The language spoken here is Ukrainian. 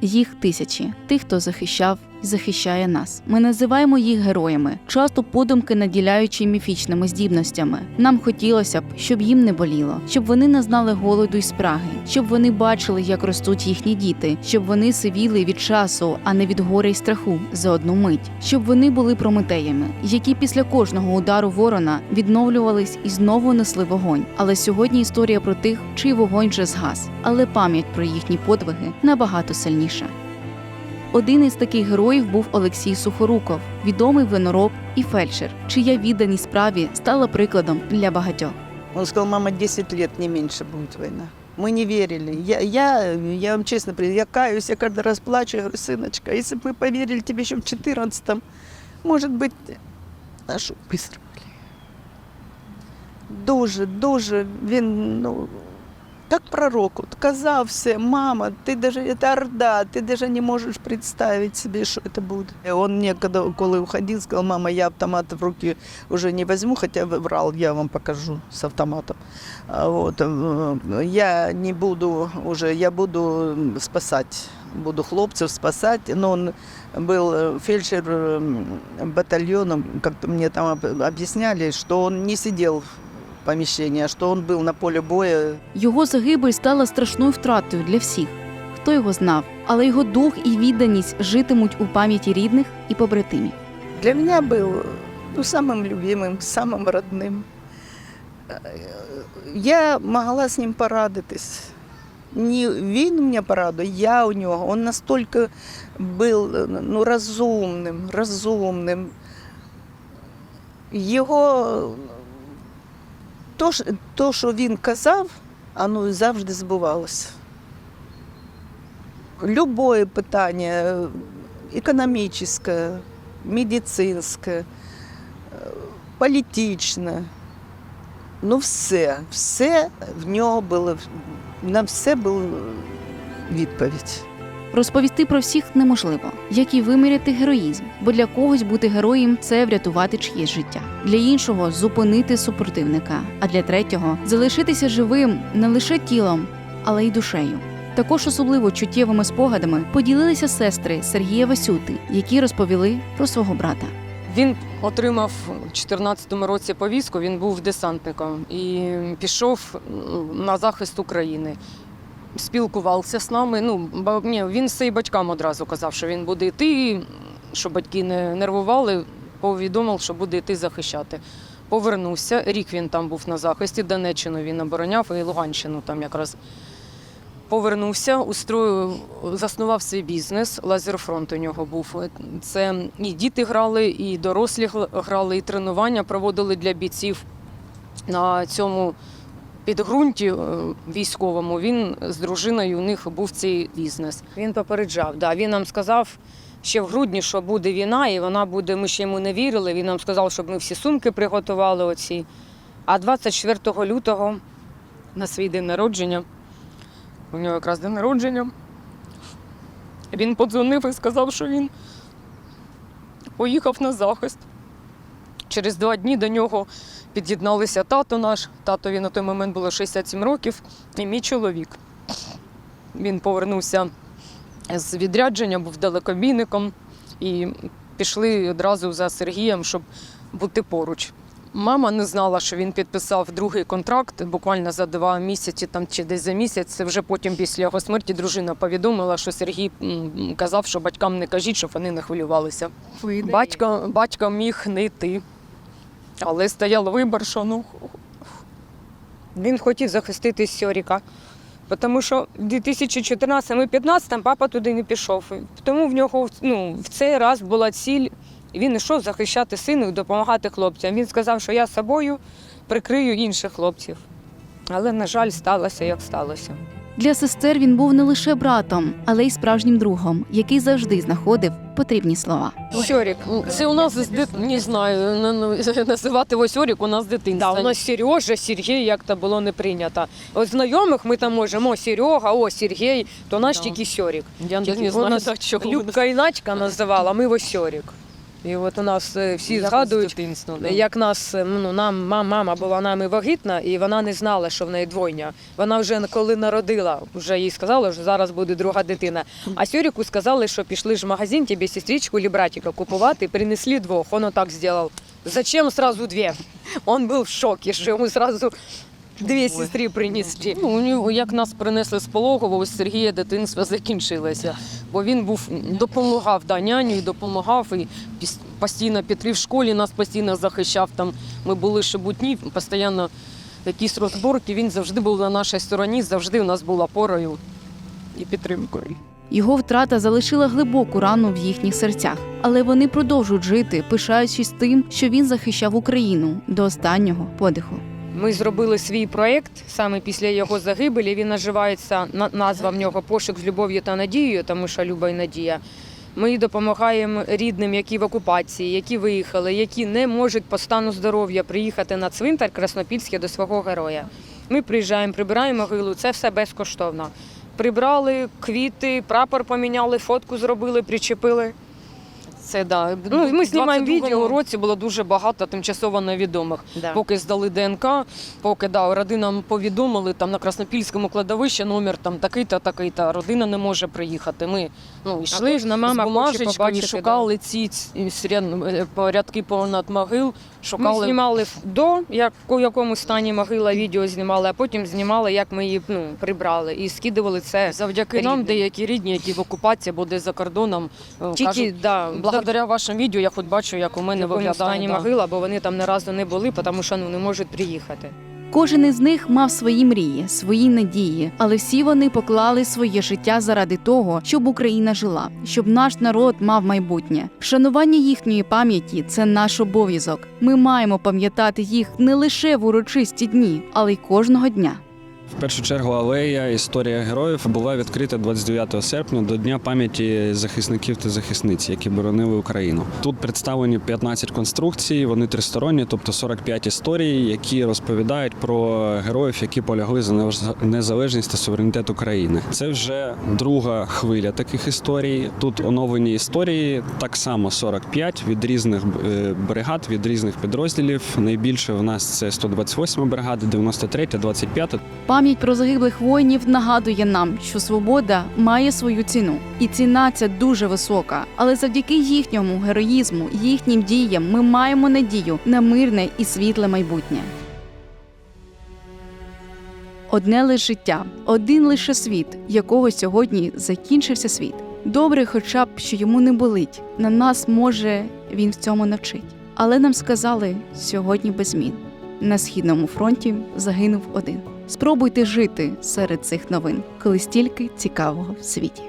Їх тисячі, тих, хто захищав і захищає нас. Ми називаємо їх героями, часто подумки наділяючи міфічними здібностями. Нам хотілося б, щоб їм не боліло, щоб вони не знали голоду і спраги, щоб вони бачили, як ростуть їхні діти, щоб вони сивіли від часу, а не від горя й страху за одну мить, щоб вони були прометеями, які після кожного удару ворона відновлювались і знову несли вогонь. Але сьогодні історія про тих, чий вогонь вже згас, але пам'ять про їхні подвиги набагато сильніша. Один із таких героїв був Олексій Сухоруков, відомий винороб і фельдшер, чия відданість справі стала прикладом для багатьох. Он сказал, мама, 10 лет, не меньше будет война. Мы не верили. Я, я, я вам честно признаюсь, я каюсь, я каждый раз плачу, я говорю, сыночка, если бы мы поверили тебе еще в 14-м, может быть, нашу быстро. Дуже, дуже він, ну, як пророк, от казав все, мама, ти даже, це орда, ти даже не можеш представити собі, що це буде. І Он мне, когда, коли уходил, сказал, мама, я автомат в руки уже не возьму, хотя врал, я вам покажу с автоматом. А Вот, э, я не буду уже, я буду спасать, буду хлопцев спасать, но он был э, фельдшер батальоном, как-то мне там об- объясняли, что он не сидел помещении, а что он был на поле боя. Його загибель стала страшною втратою для всіх, хто його знав, але його дух і відданість житимуть у пам'яті рідних і побратимів. Для меня был ну, самым любимым, самым родным. Э, Я могла с ним порадитись. Не він мене порадує, я у нього. Он настільки був ну, розумним, розумним. Його то, то, що він казав, воно завжди збувалося. Любое питання, економічне, медицинське, е, політичне. Ну, все, все в нього було, на все була відповідь. Розповісти про всіх неможливо, як і виміряти героїзм, бо для когось бути героєм це врятувати чиєсь життя, для іншого зупинити супротивника, а для третього залишитися живим не лише тілом, але й душею. Також особливо чуттєвими спогадами поділилися сестри Сергія Васюти, які розповіли про свого брата. Він отримав у 2014 році повістку, він був десантником і пішов на захист України. Спілкувався з нами. Ну, ні, він своїм батькам одразу казав, що він буде йти, щоб батьки не нервували, повідомив, що буде йти захищати. Повернувся. Рік він там був на захисті, Донеччину він обороняв і Луганщину там якраз. Повернувся, устроїв, заснував свій бізнес. Лазерфронт у нього був. Це і діти грали, і дорослі грали, і тренування проводили для бійців на цьому підґрунті е, військовому. Він з дружиною у них був цей бізнес. Він попереджав. Да, він нам сказав ще в грудні, що буде війна, і вона буде. Ми ще йому не вірили. Він нам сказав, щоб ми всі сумки приготували. Оці. А 24 лютого на свій день народження. У нього якраз день народження. Він подзвонив і сказав, що він поїхав на захист. Через два дні до нього під'єдналися тато наш. Татові на той момент було 67 років, і мій чоловік. Він повернувся з відрядження, був далекобійником, і пішли одразу за Сергієм, щоб бути поруч. Мама не знала, що він підписав другий контракт буквально за два місяці там чи десь за місяць. Це вже потім після його смерті дружина повідомила, що Сергій казав, що батькам не кажіть, щоб вони не хвилювалися. Батько, батько міг не йти, але стояв вибір, що ну він хотів захистити Сьоріка. Тому що в 2014-2015 папа туди не пішов. Тому в нього ну, в цей раз була ціль. Він йшов захищати сина і допомагати хлопцям. Він сказав, що я собою прикрию інших хлопців. Але, на жаль, сталося, як сталося. Для сестер він був не лише братом, але й справжнім другом, який завжди знаходив потрібні слова. Сьорік, це у нас з дит... не знаю, на- на- називати його Сьорік у нас з дитинства. Да, у нас Сережа, Сергій, як то було не прийнято. От знайомих ми там можемо, о, Серега, о, Сергій, то наш Да. тільки Сьорік. Я Тільки не знаю, нас так, чого Любка і Начка називала, ми його Сьорік. І от у нас е, всі Якось згадують, да. як нас е, ну, нам мам- мама була нами вагітна, і вона не знала, що в неї двойня. Вона вже коли народила, вже їй сказали, що зараз буде друга дитина. А Сюріку сказали, що пішли ж в магазин тобі сестричку чи братика купувати, принесли двох. Он так зробив. Зачем сразу дві? Он був в шокі, що йому сразу дві сестри принесли. Ну, як нас принесли з пологового, ось Сергія дитинство закінчилося. Бо він був допомагав да, няню і допомагав і постійно Петрі в школі нас постійно захищав. Там ми були шебутні, постійно якісь розборки. Він завжди був на нашій стороні, завжди у нас була порою і підтримкою. Його втрата залишила глибоку рану в їхніх серцях, але вони продовжують жити, пишаючись тим, що він захищав Україну до останнього подиху. Ми зробили свій проєкт саме після його загибелі. Він називається на- назва в нього Пошук з любов'ю та надією, тому що люба і надія. Ми допомагаємо рідним, які в окупації, які виїхали, які не можуть по стану здоров'я приїхати на цвинтар Краснопільський до свого героя. Ми приїжджаємо, прибираємо могилу, це все безкоштовно. Прибрали квіти, прапор поміняли, фотку зробили, причепили. Це да. Ну, ми знімаємо відео. У році було дуже багато тимчасово невідомих. Поки здали ДНК, поки да, родинам повідомили там на Краснопільському кладовищі номер там такий-то, такий-то. Родина не може приїхати. Ми ну йшли на мама з бумажечкою, побачити, шукали ці, ці е, порядки понад могил. Шукали. Ми знімали до як у якому стані могила, відео знімали, а потім знімали, як ми її ну, прибрали і скидували це завдяки нам, деякі рідні, які в окупації або десь за кордоном. е, Тільки кажуть, да, благодаря вашим відео я хоч бачу, як у мене виглядає да. могила, бо вони там не разу не були, тому що ну, не можуть приїхати. Кожен із них мав свої мрії, свої надії, але всі вони поклали своє життя заради того, щоб Україна жила, щоб наш народ мав майбутнє. Вшанування їхньої пам'яті це наш обов'язок. Ми маємо пам'ятати їх не лише в урочисті дні, але й кожного дня. В першу чергу алея історія героїв була відкрита 29 серпня до Дня пам'яті захисників та захисниць, які боронили Україну. Тут представлені 15 конструкцій, вони тристоронні, тобто 45 історій, які розповідають про героїв, які полягли за незалежність та суверенітет України. Це вже друга хвиля таких історій. Тут оновлені історії, так само 45 від різних е, бригад, від різних підрозділів. Найбільше в нас це 128 бригада, 93, 25. Пам'ять про загиблих воїнів нагадує нам, що свобода має свою ціну, і ціна ця дуже висока. Але завдяки їхньому героїзму, їхнім діям, ми маємо надію на мирне і світле майбутнє. Одне лише життя, один лише світ, якого сьогодні закінчився світ. Добре, хоча б що йому не болить. На нас може він в цьому навчить. Але нам сказали сьогодні без змін. На східному фронті загинув один. Спробуйте жити серед цих новин, коли стільки цікавого в світі.